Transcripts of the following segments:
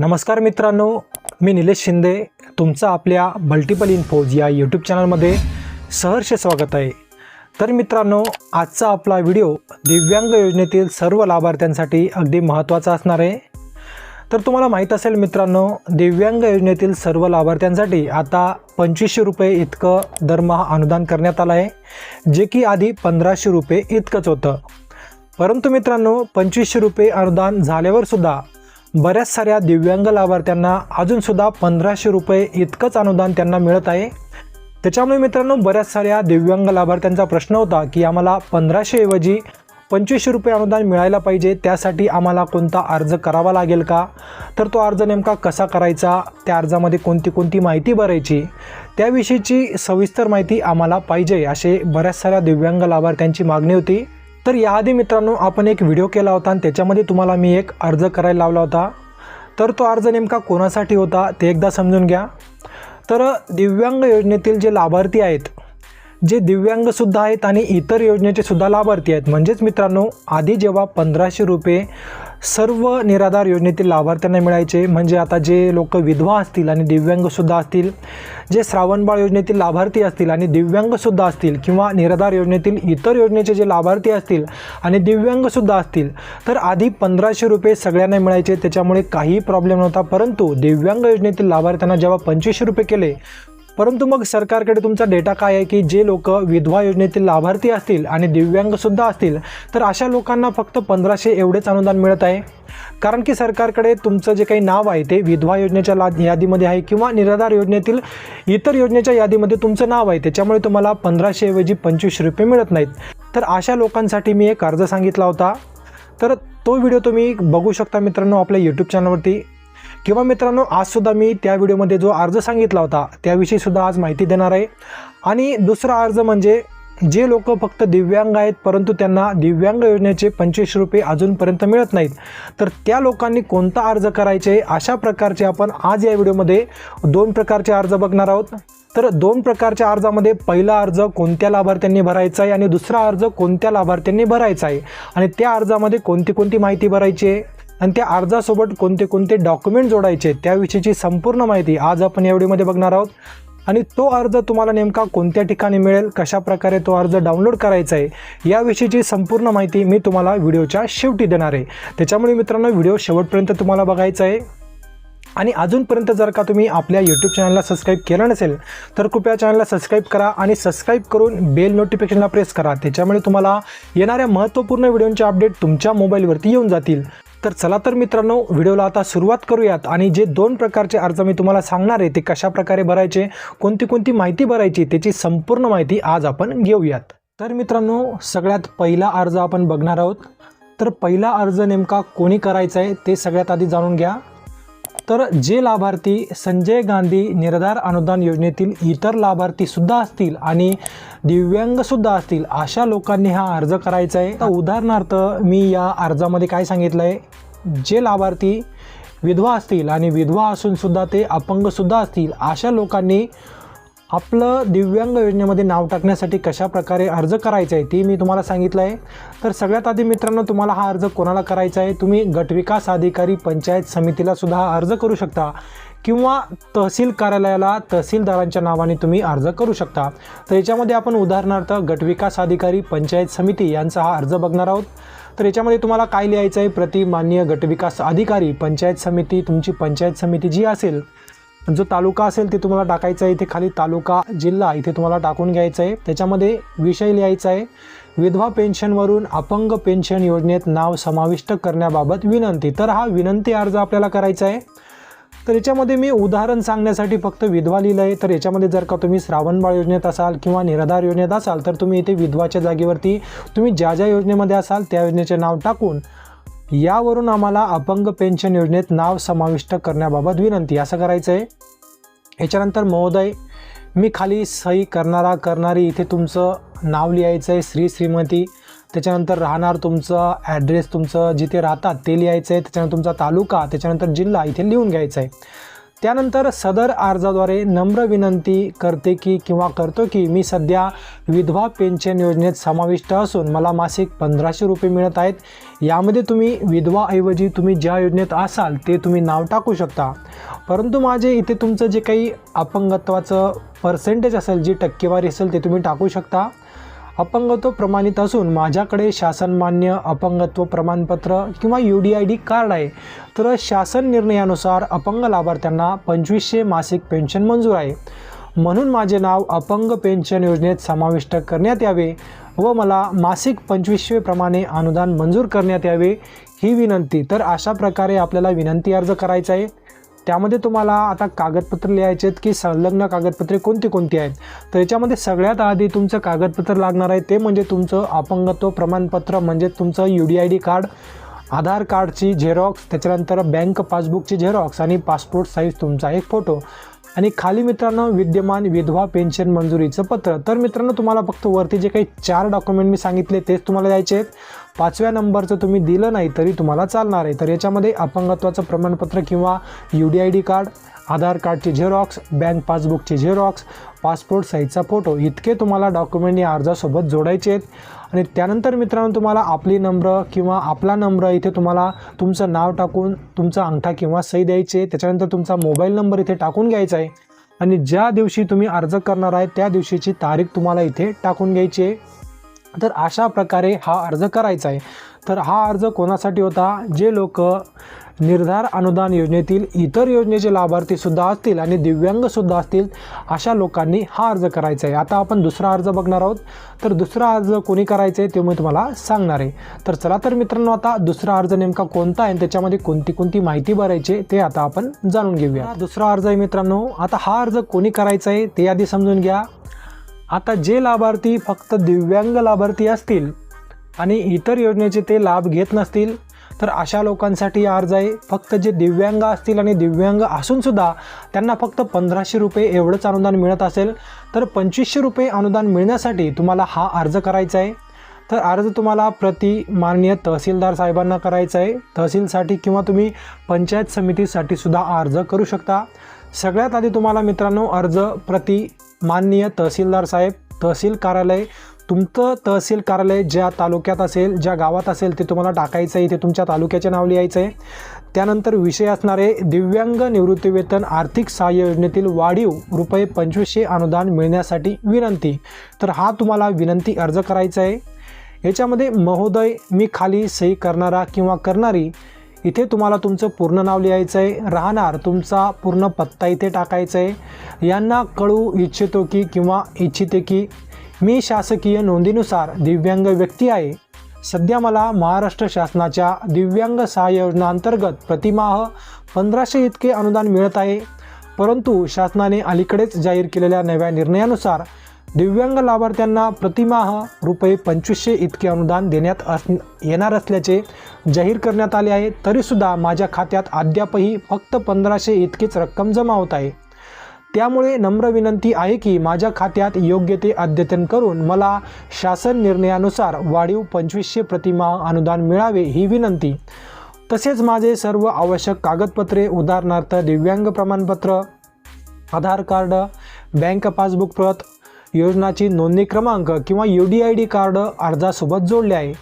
नमस्कार मित्रांनो मी निलेश शिंदे. तुमचं आपल्या मल्टिपल इन्फोज या यूट्यूब चॅनलमध्ये सहर्ष स्वागत आहे. तर मित्रांनो आजचा आपला व्हिडिओ दिव्यांग योजनेतील सर्व लाभार्थ्यांसाठी अगदी महत्त्वाचा असणार आहे. तर तुम्हाला माहीत असेल मित्रांनो दिव्यांग योजनेतील सर्व लाभार्थ्यांसाठी आता पंचवीसशे रुपये इतकं दरमहा अनुदान करण्यात आलं आहे जे की आधी पंधराशे रुपये इतकंच होतं. परंतु मित्रांनो पंचवीसशे रुपये अनुदान झाल्यावर सुद्धा बऱ्याच साऱ्या दिव्यांग लाभार्थ्यांना अजूनसुद्धा पंधराशे रुपये इतकंच अनुदान त्यांना मिळत आहे. त्याच्यामुळे मित्रांनो बऱ्याच साऱ्या दिव्यांग लाभार्थ्यांचा प्रश्न होता की आम्हाला पंधराशेऐवजी पंचवीसशे रुपये अनुदान मिळायला पाहिजे त्यासाठी आम्हाला कोणता अर्ज करावा लागेल का? तर तो अर्ज नेमका कसा करायचा? त्या अर्जामध्ये कोणती कोणती माहिती भरायची? त्याविषयीची सविस्तर माहिती आम्हाला पाहिजे असे बऱ्याच साऱ्या दिव्यांग लाभार्थ्यांची मागणी होती. तर याआधी मित्रांनो आपण एक व्हिडिओ केला होता आणि त्याच्यामध्ये तुम्हाला मी एक अर्ज करायला लावला होता. तर तो अर्ज नेमका कोणासाठी होता ते एकदा समजून घ्या. तर दिव्यांग योजनेतील जे लाभार्थी आहेत जे दिव्यांगसुद्धा आहेत आणि इतर योजनेचे सुद्धा लाभार्थी आहेत म्हणजेच मित्रांनो आधी जेव्हा पंधराशे रुपये सर्व निराधार योजनेतील लाभार्थ्यांना मिळायचे. म्हणजे आता जे लोक विधवा असतील आणि दिव्यांगसुद्धा असतील जे श्रावणबाळ योजनेतील लाभार्थी असतील आणि दिव्यांगसुद्धा असतील किंवा निराधार योजनेतील इतर योजनेचे जे लाभार्थी असतील आणि दिव्यांगसुद्धा असतील तर आधी पंधराशे रुपये सगळ्यांना मिळायचे. त्याच्यामुळे काही प्रॉब्लेम नव्हता. परंतु दिव्यांग योजनेतील लाभार्थ्यांना जेव्हा पंचवीसशे रुपये केले परंतु मग सरकारकडे तुमचा डेटा काय आहे की जे लोक विधवा योजनेतील लाभार्थी असतील आणि दिव्यांगसुद्धा असतील तर अशा लोकांना फक्त पंधराशे एवढेच अनुदान मिळत आहे? कारण की सरकारकडे तुमचं जे काही नाव आहे ते विधवा योजनेच्या ला यादीमध्ये आहे किंवा निराधार योजनेतील इतर योजनेच्या यादीमध्ये तुमचं नाव आहे त्याच्यामुळे तुम्हाला पंधराशेऐवजी पंचवीसशे रुपये मिळत नाहीत. तर अशा लोकांसाठी मी एक अर्ज सांगितला होता. तर तो व्हिडिओ तुम्ही बघू शकता मित्रांनो आपल्या यूट्यूब चॅनलवरती किंवा मित्रांनो आजसुद्धा मी त्या व्हिडिओमध्ये जो अर्ज सांगितला होता त्याविषयी सुद्धा आज माहिती देणार आहे. आणि दुसरा अर्ज म्हणजे जे लोक फक्त दिव्यांग आहेत परंतु त्यांना दिव्यांग योजनेचे पंचवीसशे रुपये अजूनपर्यंत मिळत नाहीत तर त्या लोकांनी कोणता अर्ज करायचे? अशा प्रकारचे आपण आज या व्हिडिओमध्ये दोन प्रकारचे अर्ज बघणार आहोत. तर दोन प्रकारच्या अर्जामध्ये पहिला अर्ज कोणत्या लाभार्थ्यांनी भरायचा आहे आणि दुसरा अर्ज कोणत्या लाभार्थ्यांनी भरायचा आहे? आणि त्या अर्जामध्ये कोणती कोणती माहिती भरायची आहे? आणि त्या अर्जासोबत कोणते कोणते डॉक्युमेंट जोडायचे त्याविषयीची संपूर्ण माहिती आज आपण या व्हिडिओमध्ये बघणार आहोत. आणि तो अर्ज तुम्हाला नेमका कोणत्या ठिकाणी मिळेल कशा प्रकारे तो अर्ज डाउनलोड करायचा आहे याविषयीची संपूर्ण माहिती मी तुम्हाला व्हिडिओच्या शेवटी देणार आहे. त्याच्यामुळे मित्रांनो व्हिडिओ शेवटपर्यंत तुम्हाला बघायचा आहे. आणि अजूनपर्यंत जर का तुम्ही आपल्या यूट्यूब चॅनलला सबस्क्राईब केलं नसेल तर कृपया चॅनलला सबस्क्राईब करा आणि सबस्क्राईब करून बेल नोटिफिकेशनला प्रेस करा. त्याच्यामुळे तुम्हाला येणाऱ्या महत्त्वपूर्ण व्हिडिओचे अपडेट तुमच्या मोबाईलवरती येऊन जातील. तर चला तर मित्रांनो व्हिडिओला आता सुरुवात करूयात आणि जे दोन प्रकारचे अर्ज मी तुम्हाला सांगणार आहे ते कशा प्रकारे भरायचे कोणती कोणती माहिती भरायची त्याची संपूर्ण माहिती आज आपण घेऊयात. तर मित्रांनो सगळ्यात पहिला अर्ज आपण बघणार आहोत. तर पहिला अर्ज नेमका कोणी करायचा आहे ते सगळ्यात आधी जाणून घ्या. तर जे लाभार्थी संजय गांधी निराधार अनुदान योजनेतील इतर लाभार्थीसुद्धा असतील आणि दिव्यांगसुद्धा असतील अशा लोकांनी हा अर्ज करायचा आहे. तर उदाहरणार्थ मी या अर्जामध्ये काय सांगितलं आहे जे लाभार्थी विधवा असतील आणि विधवा असूनसुद्धा ते अपंगसुद्धा असतील अशा लोकांनी आपलं दिव्यांग योजनेमध्ये नाव टाकण्यासाठी कशा प्रकारे अर्ज करायचा आहे ते मी तुम्हाला सांगितलं आहे. तर सगळ्यात आधी मित्रांनो तुम्हाला हा अर्ज कोणाला करायचा आहे तुम्ही गटविकास अधिकारी पंचायत समितीला सुद्धा हा अर्ज करू शकता. किंवा तहसील कार्यालयाला तहसीलदारांच्या नावाने तुम्ही अर्ज करू शकता. तर याच्यामध्ये आपण उदाहरणार्थ गटविकास अधिकारी पंचायत समिती यांचा हा अर्ज बघणार आहोत. तर याच्यामध्ये तुम्हाला काय लिहायचं आहे? प्रति मान्य गटविकास अधिकारी पंचायत समिती तुमची पंचायत समिती जी असेल जो तालुका असेल ते तुम्हाला टाकायचं आहे. इथे खाली तालुका जिल्हा इथे तुम्हाला टाकून घ्यायचं आहे. त्याच्यामध्ये विषय लिहायचा आहे. विधवा पेन्शनवरून अपंग पेन्शन योजनेत नाव समाविष्ट करण्याबाबत विनंती. तर हा विनंती अर्ज आपल्याला करायचा आहे. तर याच्यामध्ये मी उदाहरण सांगण्यासाठी फक्त विधवा लिहिलं आहे. तर याच्यामध्ये जर का तुम्ही श्रावणबाळ योजनेत असाल किंवा निराधार योजनेत असाल तर तुम्ही इथे विधवाच्या जागेवरती तुम्ही ज्या ज्या योजनेमध्ये असाल त्या योजनेचे नाव टाकून यावरून आम्हाला अपंग पेन्शन योजनेत नाव समाविष्ट करण्याबाबत विनंती. असं करायचं आहे याच्यानंतर महोदय मी खाली सही करणारा करणारी इथे तुमचं नाव लिहायचं आहे श्री श्रीमती. त्याच्यानंतर राहणार तुमचं ॲड्रेस तुमचं जिथे राहतात ते लिहायचं आहे त्याच्यानंतर तुमचा तालुका त्याच्यानंतर जिल्हा इथे लिहून घ्यायचं आहे त्यानंतर सदर अर्जाद्वारे नम्र विनंती करते की किंवा करतो की मी सध्या विधवा पेन्शन योजनेत समाविष्ट असून मला मासिक पंधराशे रुपये मिळत आहेत. यामध्ये तुम्ही विधवाऐवजी तुम्ही ज्या योजनेत असाल ते तुम्ही नाव टाकू शकता. परंतु माझे इथे तुमचं जे काही अपंगत्वाचं पर्सेंटेज असेल जी टक्केवारी असेल ते तुम्ही टाकू शकता. अपंगत्व प्रमाणित असून माझ्याकडे शासनमान्य अपंगत्व प्रमाणपत्र किंवा U D I D card आहे तर शासन निर्णयानुसार अपंग लाभार्थ्यांना पंचवीसशे मासिक पेन्शन मंजूर आहे. म्हणून माझे नाव अपंग पेन्शन योजनेत समाविष्ट करण्यात यावे व मला मासिक पंचवीसशे प्रमाणे अनुदान मंजूर करण्यात यावे ही विनंती. तर अशा प्रकारे आपल्याला विनंती अर्ज करायचा आहे. त्यामध्ये तुम्हाला आता कागदपत्र लिहायचे आहेत की संलग्न कागदपत्रे कोणती कोणती आहेत? तर याच्यामध्ये सगळ्यात आधी तुमचं कागदपत्र लागणार आहे. ते म्हणजे तुमचं अपंगत्व प्रमाणपत्र म्हणजे तुमचं U D I D card Aadhaar कार्डची झेरॉक्स त्याच्यानंतर बँक पासबुकची झेरॉक्स आणि पासपोर्ट साईज तुमचा एक फोटो आणि खाली मित्रांनो विद्यमान विधवा पेन्शन मंजुरीचं पत्र. तर मित्रांनो तुम्हाला फक्त वरती जे काही चार डॉक्युमेंट मी सांगितले तेच तुम्हाला द्यायचे आहेत. पाचव्या नंबरचं तुम्ही दिलं नाही तरी तुम्हाला चालणार आहे. तर याच्यामध्ये अपंगत्वाचं प्रमाणपत्र किंवा U D I D card Aadhaar कार्डची झेरॉक्स बँक पासबुकची झेरॉक्स पासपोर्ट साईजचा फोटो इतके तुम्हाला डॉक्युमेंट या अर्जासोबत जोडायचे आहेत. आणि त्यानंतर मित्रांनो तुम्हाला आपली नंबर किंवा आपला नंबर इथे तुम्हाला तुमचं नाव टाकून तुमचा अंगठा किंवा सही द्यायची आहे. त्याच्यानंतर तुमचा मोबाईल नंबर इथे टाकून घ्यायचा आहे. आणि ज्या दिवशी तुम्ही अर्ज करणार आहे त्या दिवशीची तारीख तुम्हाला इथे टाकून घ्यायची आहे. तर अशा प्रकारे हा अर्ज करायचा आहे. तर हा अर्ज कोणासाठी होता? जे लोक निर्धार अनुदान योजनेतील इतर योजनेचे लाभार्थीसुद्धा असतील आणि दिव्यांगसुद्धा असतील अशा लोकांनी हा अर्ज करायचा आहे. आता आपण दुसरा अर्ज बघणार आहोत. तर दुसरा अर्ज कोणी करायचा आहे ते मी तुम्हाला सांगणार आहे. तर चला तर मित्रांनो आता दुसरा अर्ज नेमका कोणता आहे आणि त्याच्यामध्ये कोणती कोणती माहिती भरायची ते आता आपण जाणून घेऊया. दुसरा अर्ज आहे मित्रांनो आता हा अर्ज कोणी करायचा आहे ते आधी समजून घ्या. आता जे लाभार्थी फक्त दिव्यांग लाभार्थी असतील आणि इतर योजनेचे ते लाभ घेत नसतील तर अशा लोकांसाठी अर्ज आहे फक्त जे दिव्यांग असतील आणि दिव्यांग असूनसुद्धा त्यांना फक्त पंधराशे रुपये एवढंच अनुदान मिळत असेल. तर पंचवीसशे रुपये अनुदान मिळण्यासाठी तुम्हाला हा अर्ज करायचा आहे. तर अर्ज तुम्हाला प्रति माननीय तहसीलदार साहेबांना करायचा आहे. तहसीलसाठी किंवा तुम्ही पंचायत समितीसाठी सुद्धा अर्ज करू शकता. सगळ्यात आधी तुम्हाला मित्रांनो अर्ज प्रति माननीय तहसीलदार साहेब तहसील कार्यालय तुमचं तहसील कार्यालय ज्या तालुक्यात असेल ज्या गावात असेल ते तुम्हाला टाकायचं आहे ते तुमच्या तालुक्याचे नाव लिहायचं आहे. त्यानंतर विषय असणारे दिव्यांग निवृत्तीवेतन आर्थिक सहाय्य योजनेतील वाढीव रुपये पंचवीसशे अनुदान मिळण्यासाठी विनंती. तर हा तुम्हाला विनंती अर्ज करायचा आहे. याच्यामध्ये महोदय मी खाली सही करणारा किंवा करणारी इथे तुम्हाला तुमचं पूर्ण नाव लिहायचं आहे. राहणार तुमचा पूर्ण पत्ता इथे टाकायचा आहे. यांना कळू इच्छितो की किंवा इच्छिते की मी शासकीय नोंदीनुसार दिव्यांग व्यक्ती आहे. सध्या मला महाराष्ट्र शासनाच्या दिव्यांग सहाय्य योजना अंतर्गत प्रतिमाह पंधराशे इतके अनुदान मिळत आहे. परंतु शासनाने अलीकडेच जाहीर केलेल्या नव्या निर्णयानुसार दिव्यांग लाभार्थ्यांना प्रतिमाह रुपये पंचवीसशे इतके अनुदान देण्यात अस येणार असल्याचे जाहीर करण्यात आले आहे. तरीसुद्धा माझ्या खात्यात अद्यापही फक्त पंधराशे इतकीच रक्कम जमा होत आहे. त्यामुळे नम्र विनंती आहे की माझ्या खात्यात योग्य ते अद्यतन करून मला शासन निर्णयानुसार वाढीव पंचवीसशे प्रतिमाह अनुदान मिळावे ही विनंती. तसेच माझे सर्व आवश्यक कागदपत्रे उदाहरणार्थ दिव्यांग प्रमाणपत्र आधार कार्ड बँक पासबुक प्रत योजनाची नोंदणी क्रमांक किंवा U D I D card अर्जासोबत जोडले आहे.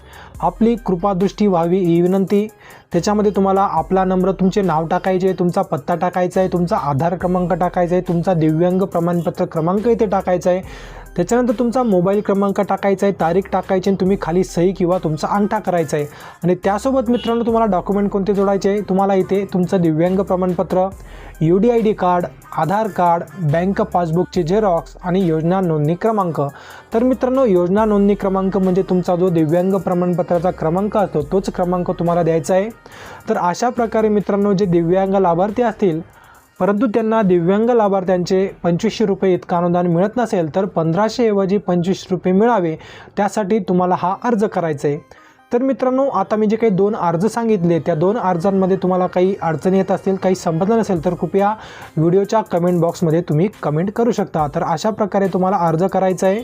आपली कृपादृष्टी व्हावी ही विनंती. त्याच्यामध्ये तुम्हाला आपला नंबर तुमचे नाव टाकायचे तुमचा पत्ता टाकायचा आहे तुमचा आधार क्रमांक टाकायचा आहे तुमचा दिव्यांग प्रमाणपत्र क्रमांक इथे टाकायचा आहे. त्याच्यानंतर तुमचा मोबाईल क्रमांक टाकायचा आहे तारीख टाकायची आणि तुम्ही खाली सही किंवा तुमचा अंगठा करायचा आहे. आणि त्यासोबत मित्रांनो तुम्हाला डॉक्युमेंट कोणते जोडायचे आहे? तुम्हाला इथे तुमचं दिव्यांग प्रमाणपत्र U D I D card Aadhaar card bank पासबुकचे झेरॉक्स आणि योजना नोंदणी क्रमांक. तर मित्रांनो योजना नोंदणी क्रमांक म्हणजे तुमचा जो दिव्यांग प्रमाणपत्राचा क्रमांक असतो तोच क्रमांक तुम्हाला द्यायचा आहे. तर अशा प्रकारे मित्रांनो जे दिव्यांग लाभार्थी असतील परंतु त्यांना दिव्यांग लाभार्थ्यांचे पंचवीसशे रुपये इतकं अनुदान मिळत नसेल तर पंधराशेऐवजी पंचवीस रुपये मिळावे त्यासाठी तुम्हाला हा अर्ज करायचा आहे तर मित्रांनो आता मी जे काही दोन अर्ज सांगितले त्या दोन अर्जांमध्ये तुम्हाला काही अडचणी येत असतील काही संबंध नसेल तर कृपया व्हिडिओच्या कमेंट बॉक्समध्ये तुम्ही कमेंट करू शकता. तर अशा प्रकारे तुम्हाला अर्ज करायचा आहे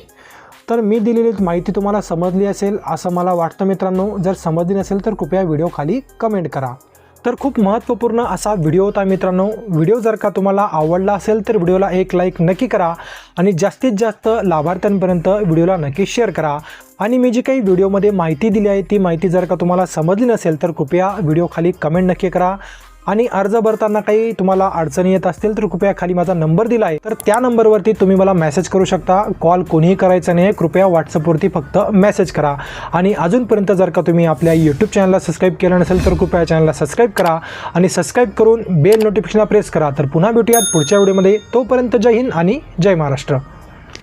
तर मी दिलेली माहिती तुम्हाला समजली असेल असं मला वाटतं मित्रांनो. जर समजली नसेल तर कृपया व्हिडिओ खाली कमेंट करा. तर खूप महत्त्वपूर्ण असा व्हिडिओ होता मित्रांनो. व्हिडिओ जर का तुम्हाला आवडला असेल तर व्हिडिओला एक लाईक नक्की करा आणि जास्तीत जास्त लाभार्थ्यांपर्यंत व्हिडिओला नक्की शेअर करा. आणि मी जी काही व्हिडिओमध्ये माहिती दिली आहे ती माहिती जर का तुम्हाला समजली नसेल तर कृपया व्हिडिओखाली कमेंट नक्की करा. आणि अर्ज भरताना काही तुम्हाला अडचणी येत असतील तर कृपया खाली माझा नंबर दिला आहे. तर त्या नंबरवरती तुम्ही मला मेसेज करू शकता. कॉल कोणीही करायचा नाही. कृपया व्हॉट्सअपवरती फक्त मेसेज करा. आणि अजूनपर्यंत जर का तुम्ही आपल्या यूट्यूब चॅनलला सबस्क्राईब केलं नसेल तर कृपया चॅनलला सबस्क्राईब करा. आणि सबस्क्राईब करून बेल नोटिफिकेशनला प्रेस करा. तर पुन्हा भेटूयात पुढच्या व्हिडिओमध्ये तोपर्यंत जय हिंद आणि जय महाराष्ट्र.